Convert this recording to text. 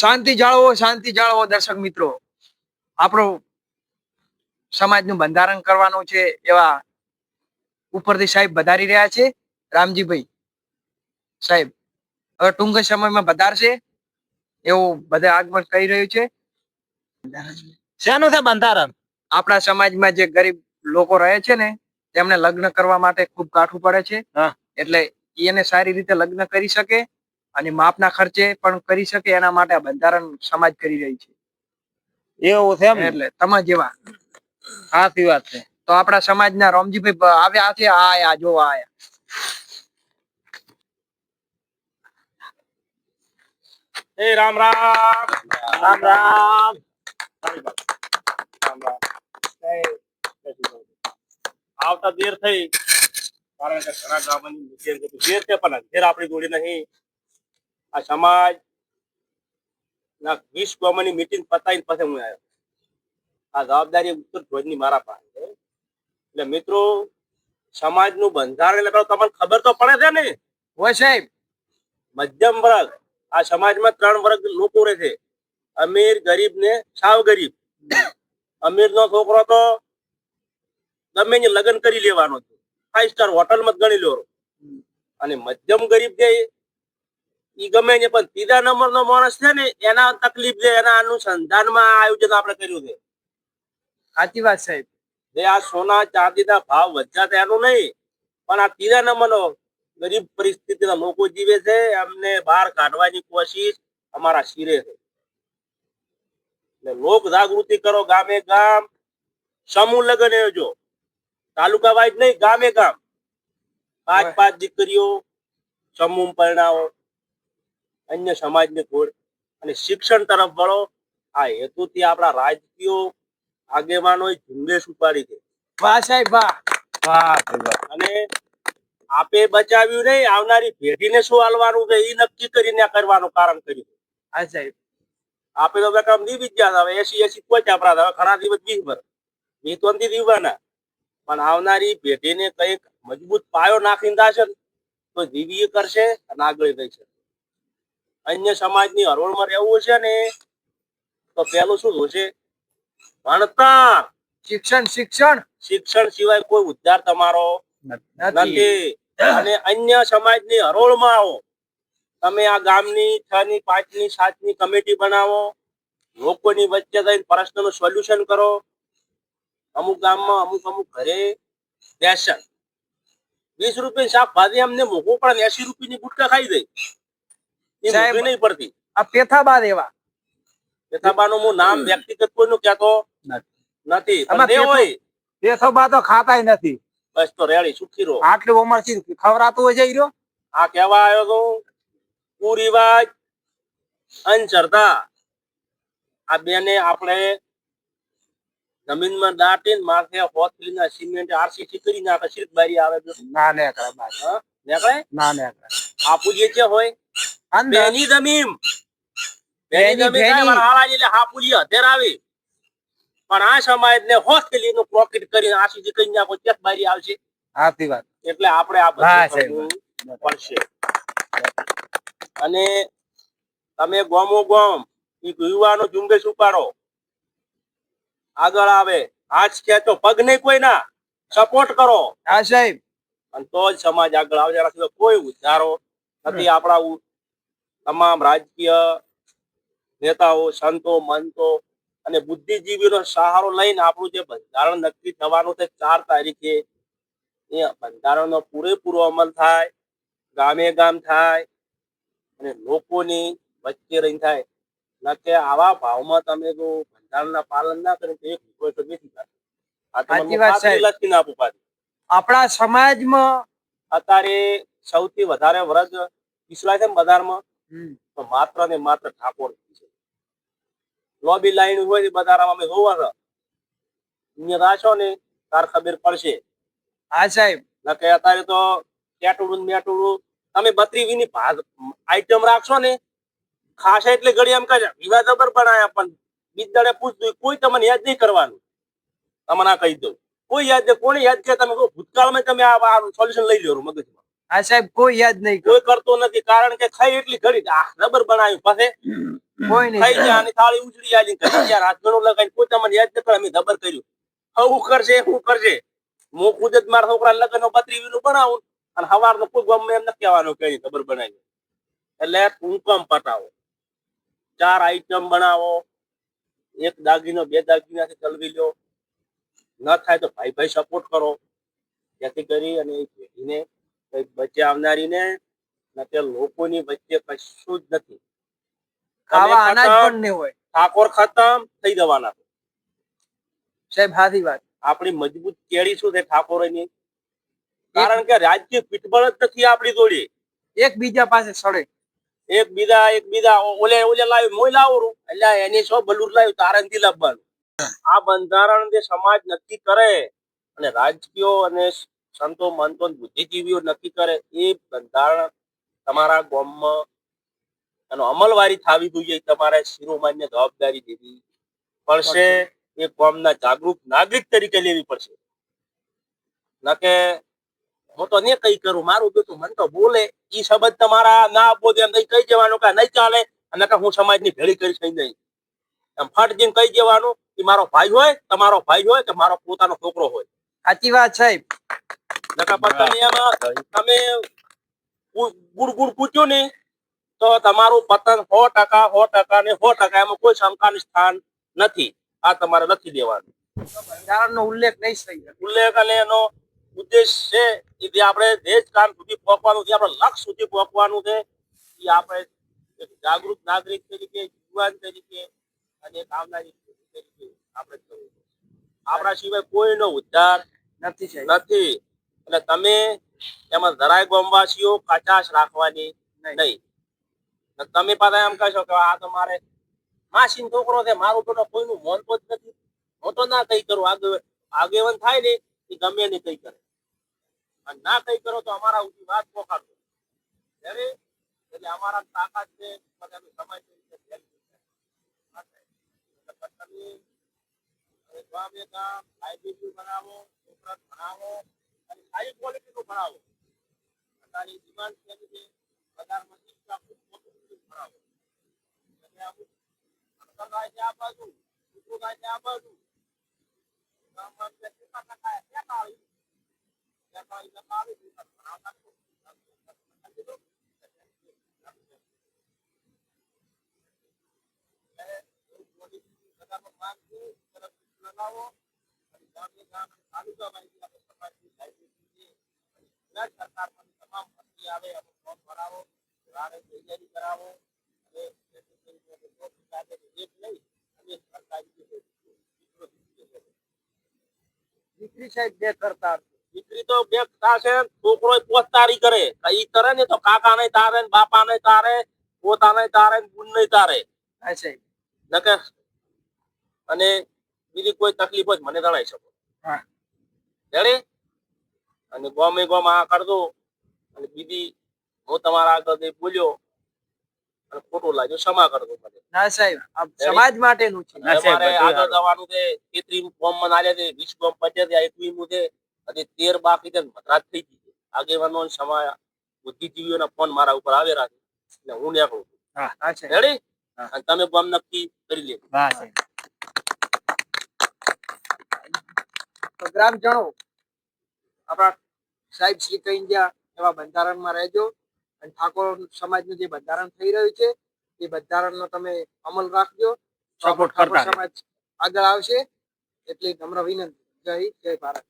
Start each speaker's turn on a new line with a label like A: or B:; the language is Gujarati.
A: શાંતિ જાળવો શાંતિ જાળવો દર્શક મિત્રો. આપણું સમાજનું બંધારણ કરવાનું છે એવા ઉપરથી સાહેબ વધારી રહ્યા છે. રામજીભાઈ સાહેબ હવે ટૂંક સમયમાં વધારશે એવું બધા આગમન કરી રહ્યું છે.
B: શેનું છે બંધારણ?
A: આપણા સમાજમાં જે ગરીબ લોકો રહે છે ને તેમને લગ્ન કરવા માટે ખૂબ કાઠું પડે છે. એટલે એને સારી રીતે લગ્ન કરી શકે. અને માપના ખર્ચે પણ કરી શકે એના માટે આ બંધારણ સમાજ કરી રહી છે.
B: એવું છે
A: એટલે તમા જેવા.
B: સાચી વાત છે.
A: તો આપણા સમાજના રોમજીભાઈ આવ્યા છે આ આયા જો આ આયા.
B: એ રામ રામ. રામ રામ. રામ રામ. આવતા દેર થઈ. કારણ કે ઘણા ગામની દેર છે પણ અંધેર આપણી ગોળી નહીં. આ સમાજ ના વીસ કોમની મિટિંગ પતાવીને પછી હું આવ્યો. આ જવાબદારી ઉત્તર ધ્વજની મારા પાસે. એટલે મિત્રો સમાજનું બંધારણ એટલે તમને ખબર તો પડે છે ને?
A: હોય સાહેબ.
B: મધ્યમ વર્ગ. આ સમાજમાં ત્રણ વર્ગ લોકો રહે છે. અમીર ગરીબ ને સાવ ગરીબ. અમીર નો છોકરો તો ગમે ને લગ્ન કરી લેવાનો છે. ફાઈવ સ્ટાર હોટલમાં જ ગણી લો અને મધ્યમ ગરીબ જે ઈ ગમે ને પણ ત્રીજા નંબર નો માણસ છે ને એના તકલીફ છે એના અનુસંધાનમાં આયોજન આપણે કર્યું છે.
A: સાચી વાત સાહેબ.
B: જે આ સોના ચાંદીના ભાવ વધ્યા એનું નહીં પણ આ ત્રીજા નંબરનો ગરીબ પરિસ્થિતિના લોકો જીવે છે એમને બહાર કાઢવાની કોશિશ અમારા શિરે છે. લોક જાગૃતિ કરો ગામે ગામ સમૂહ લગ્ન યોજો. તાલુકા વાઇઝ નહીં ગામે ગામ. પાંચ પાંચ દીકરીઓ સમૂહ પરણાવો. અન્ય સમાજની ગોળ અને શિક્ષણ તરફ વળો. આ હેતુથી આપણા રાજકીય આગેવાનો ઝુંબેશ ઉપાડી છે.
A: વાહ સાહેબ વાહ.
B: અને આપે બચાવ્યું નહીં આવનારી પેઢીને શું હાલવાનું છે એ નક્કી કરીને કરવાનું કારણ કર્યું
A: હા સાહેબ.
B: આપે તો કામ નહીં વિદ્યા હવે એસી એસી કોઈ આપણા હવે ઘણા દિવસ વીસ ભર વીસ તો નથી દીવાના પણ આવનારી પેઢીને કંઈક મજબૂત પાયો નાખીને દાશે તો જીવી કરશે અને આગળ રહી છે અન્ય સમાજની હરોળમાં રહેવું છે ને તો પેલું શું જોશે ભણતર.
A: શિક્ષણ શિક્ષણ?
B: શિક્ષણ સિવાય કોઈ ઉદ્ધાર તમારો
A: નથી.
B: અને અન્ય સમાજની હરોળમાં આવો. તમે આ ગામની છ ની પાંચની સાતની કમિટી બનાવો. લોકોની વચ્ચે જઈને પ્રશ્નનું સોલ્યુશન કરો. અમુક ગામમાં અમુક અમુક ઘરે બેસન. વીસ રૂપિયા શાકભાજી અમને મોકો પણ એસી રૂપિયાની ગુટકા ખાઈ એ
A: સાહેબ,
B: નહીં પડતી.
A: આ પેથાબાદ એવા.
B: નામ વ્યક્તિગત કહેતો નથી.
A: પેથાબા તો ખાતાય નથી.
B: બસ તો રેડી સુખી રહો.
A: આટલું ઉંમરથી ખવરાતું હોય જઈ રહ્યો?
B: આ કહેવા આવ્યો તો? કુરિવાજ અંધશ્રદ્ધા આ બેને આપણે જમીનમાં દાટીને માથે હોથલીના સિમેન્ટ આરસીસી કરી નાખે સિર્ફ બારી આવે
A: ના ને કરે બાદ ના ને કરે
B: આપુ જે છે હોય બેની જમીન. બેની
A: બેની-
B: જમીન
A: બેની.
B: થાય પણ હાળા એટલે હાપુલી હધેર આવી. પણ આ સમાજને હોથલી નું પ્રોફિટ કરીને આરસીસી કરી નાખો ક્યાંક બારી આવશે.
A: સાચી વાત.
B: એટલે આપણે આ બધું પડશે. અને તમે ગોમો ગોમ ઈ યુવાનો ઝુંબેશ ઉપાડો. આગળ આવે. આજ ખેંચો પગ નહીં કોઈના. સપોર્ટ કરો.
A: હા સાહેબ.
B: અને તો જ સમાજ આગળ આવે. એના કોઈ ઉધારો નથી આપણા તમામ રાજકીય નેતાઓ સંતો મંતો અને બુદ્ધિજીવીનો સહારો લઈને આપણું જે બંધારણ નક્કી થવાનું છે ચાર તારીખે એ બંધારણનો પૂરેપૂરો અમલ થાય ગામે ગામ થાય અને લોકોની વચ્ચે રહી થાય ન કે આવા ભાવમાં તમે જો બંધારણના પાલન ના કરે તો એક. લખીને આપું પાછી.
A: આપણા સમાજમાં
B: અત્યારે સૌથી વધારે વરજ પીસલા છે ને બજારમાં તો માત્ર ને માત્ર ઠાકોર છે. લોબી લાઈન હોય ને બજારમાં અમે જોવા છો અહીંયા રાશો ને તાર ખબર પડશે.
A: હા સાહેબ.
B: નકે અત્યારે તો ટેટુડું મેટુડું. તમે બત્રી વીની આઈટમ રાખશો ને ખાસ એટલે ઘડી એમ કહે વિવાહ જબર બનાયા પણ બીજદાડે પૂછતું કોઈ તમને યાદ નહીં કરવાનું. તમને આ કહી દઉં. કોઈ યાદ કોને યાદ કે તમે ભૂતકાળમાં તમે આ સોલ્યુશન લઈ લો મગજમાં.
A: હા સાહેબ કોઈ યાદ નહીં
B: કોઈ કરતો નથી કારણ કે ખાઈ એટલી ઘડી આ રબર બનાવ્યું પાસે
A: કોઈ નહીં
B: ખાઈ ગયા અને થાળી ઉજળી આવી કરી યાર હાથ ગણું લગાવીને કોઈ તમને યાદ ન કરે અમે રબર કર્યું. હું કરશે હું કરશે હું ખુદ જ મારા છોકરા લગ્ન નો પત્રી વીનું બનાવું અને હવાર નો કોઈ ગમે એમ નથી કહેવાનું કે ખબર બનાવી એટલે કુંકમ પટાવો ચાર આઈટમ બનાવો. એક દાગીનો બે દાગીનાથી ચલવી લો. ન થાય તો ભાઈ ભાઈ સપોર્ટ કરો. જેથી કરી અને કંઈક વચ્ચે આવનારીને ને લોકોની વચ્ચે કશું જ નથી.
A: ખાવા અનાજ પણ નહીં હોય.
B: ઠાકોર ખતમ થઈ જવાના.
A: સાહેબ હાથી વાત.
B: આપણી મજબૂત કેળી શું છે ઠાકોરની? કારણ કે રાજ્ય પીઠબળ જ નથી આપણી જોડે.
A: એક બીજા પાસે સડે.
B: એક બીજા એક બીજા ઓલે ઓલે લાવ્યું મોય લાવું. એટલે એની સો બલુર લાવ્યું તારણથી લાવવાનું આ બંધારણ જે સમાજ નક્કી કરે અને રાજકીયો અને સંતો મંતો બુદ્ધિજીવીઓ નક્કી કરે એ બંધારણ તમારા ગામમાં એનો અમલવારી થવી જોઈએ તમારે શિરોમાન્ય જવાબદારી લેવી પડશે. એ ગામના જાગૃત નાગરિક તરીકે લેવી પડશે. ન હું તો ને કઈ કરું, મારું બેટું મન તો બોલે. એ શબ્દ તમારા ના આપો તો એમ કઈ કહી દેવાનું કે નહીં ચાલે, અને કે હું સમાજની ભેળી કરીશ નહીં. એમ ફટ જઈને કહી દેવાનું કે મારો ભાઈ હોય, તમારો ભાઈ હોય કે મારો પોતાનો છોકરો હોય.
A: સાચી વાત સાહેબ.
B: નકર પછી તમે એમાં તમે ગુડ ગુડ પૂછ્યું ને તો તમારું પતન સો ટકા સો ટકા ને સો ટકા એમાં કોઈ શંકાનું સ્થાન નથી. આ તમારે લખી દેવાનું.
A: બંધારણનો ઉલ્લેખ નહીં થઈ
B: ઉલ્લેખ અને એનો ઉદ્દેશ છે કે આપણે દેશ કામ સુધી પહોંચવાનું છે આપણે લક્ષ્ય સુધી પહોંચવાનું છે એ આપણે એક જાગૃત નાગરિક તરીકે યુવાન તરીકે અને એક આવનારી તરીકે આપણે કરવું આપણા સિવાય કોઈનો ઉદ્ધાર
A: નથી
B: નથી. એટલે તમે એમાં જરાય ગોમવાસીઓ કચાશ રાખવાની નહીં. તમે પાછા એમ કહેશો કે આ તો મારે માસી છોકરો છે મારું તો કોઈનું મોનતો જ નથી. હું તો ના કઈ કરું. આગે આગેવન થાય ને એ ગમે ને કઈ કરે. અને ના કઈ કરો તો અમારા ઉધી વાત પોખાડો ત્યારે એટલે અમારા તાકાત છે બધા સમાજ છે તમે. લાઇબ્રેરી બનાવો ભણાવો અને સારી ક્વોલિટીનું ભણાવો અત્યારે ડિમાન્ડ છે કે બજારમાં શિક્ષા ખૂબ મોટું બધું ભણાવો એટલે અમુક અણકર થાય છે આ બાજુ કૂતરું થાય છે આ બાજુ ગામમાં જે કેટલા ટકા એ તેતાળીસ. તેતાળીસ ટકા આવી ગયું. પણ ભણાવતા નથી. એટલે એવું quality બજારમાં માંગ છે, તરફ લગાવો અને ગામે ગામ અને તાલુકામાં જે આપણે સમાજની લાઇબ્રેરી દીકરો.
A: સાહેબ બે કરતા
B: દીકરી તો બે થશે છોકરો પોતારી કરે. ઈ કરે ને તો કાકા ને તારે બાપા ને તારે પોતા નહીં તારે ને ગુણ નહીં તારે નકે અને બીજી કોઈ તકલીફ જ મને જણાવી શકો. રેડી અને ગોમે ગોમ આ કરતો અને બીજી હું તમારા આગળ બોલ્યો અને ખોટું લાગ્યો ક્ષમા કરજો મને.
A: ના સાહેબ સમાજ માટેનું છે.
B: અને મારે આગળ જવાનું છે તેત્રી ફોર્મમાં નાલે છે વીસ ફોર્મ પચે છે એકવી મુ છે અને તેર બાકી છે મતરાત થઈ ગઈ છે. આગેવાનો ને સમા બુદ્ધિજીવીઓના ફોન મારા ઉપર આવેલા છે. એટલે હું નીકળું છું.
A: હા હા સાહેબ.
B: રેડી અને તમે બોમ નક્કી કરી લેજો.
A: પ્રોગ્રામ સાહેબ. તો ગ્રામજનો આપણા સાહેબ શ્રી કહી ગયા એવા બંધારણમાં રહેજો. અને ઠાકોર સમાજનું જે બંધારણ થઈ રહ્યું છે એ બંધારણનો તમે અમલ રાખજો.
C: સપોર્ટ કરતા
A: સમાજ આગળ આવશે. એટલી નમ્ર વિનંતી. જય જય ભારત.